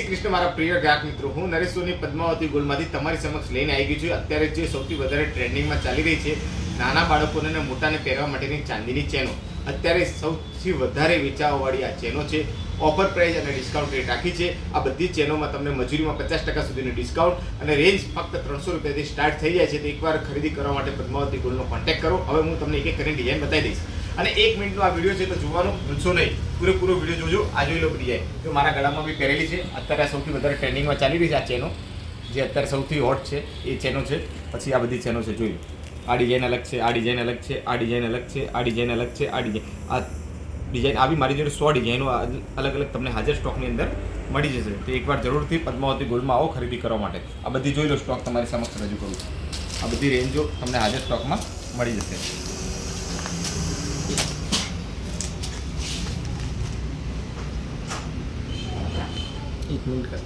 કૃષ્ણ, મારા પ્રિય ગ્રાહક મિત્રો, હું નરેશ સોની પદ્માવતી ગોલમાંથી તમારી સમક્ષ લઈને આવી ગયું છું. અત્યારે જે સૌથી વધારે ટ્રેન્ડિંગમાં ચાલી રહી છે, નાના બાળકોને અને મોટાને પહેરવા માટેની ચાંદીની ચેનો. અત્યારે સૌથી વધારે વેચાવાવાળી આ ચેનો છે. ઓફર પ્રાઇસ અને ડિસ્કાઉન્ટ રેટ રાખી છે. આ બધી ચેનોમાં તમને મજૂરીમાં પચાસ ટકા સુધીનું ડિસ્કાઉન્ટ અને રેન્જ ફક્ત ત્રણસો રૂપિયાથી સ્ટાર્ટ થઈ જાય છે. તો એકવાર ખરીદી કરવા માટે પદ્માવતી ગોલ્ડનો કોન્ટેક્ટ કરો. હવે હું તમને એક એક કરીને ડિઝાઇન બતાવી દઈશ. અને એક મિનિટનો આ વીડિયો છે તો જોવાનું ભૂલશો નહીં. પૂરેપૂરો વીડિયો જોજો. આ જોઈ લો ડિઝાઇન તો મારા ગળામાં બી પહેરેલી છે. અત્યારે આ સૌથી વધારે ટ્રેન્ડિંગમાં ચાલી રહી છે આ ચેનો. જે અત્યારે સૌથી હોટ છે, એ ચેનો છે. પછી આ બધી ચેનો છે, જોઈ આ ડિઝાઇન અલગ છે, આ ડિઝાઇન અલગ છે, આ ડિઝાઇન અલગ છે, આ ડિઝાઇન અલગ છે, આ ડિઝાઇન આ ડિઝાઇન આવી મારી જોડે સો ડિઝાઇનો અલગ અલગ તમને હાજર સ્ટોકની અંદર મળી જશે. તો એકવાર જરૂરથી પદ્માવતી ગોલ્ડમાં આવો ખરીદી કરવા માટે. આ બધી જોઈ લો સ્ટોક તમારી સમક્ષ રજૂ કરું આ બધી રેન્જો તમને હાજર સ્ટોકમાં મળી જશે. એક મિનિટ કર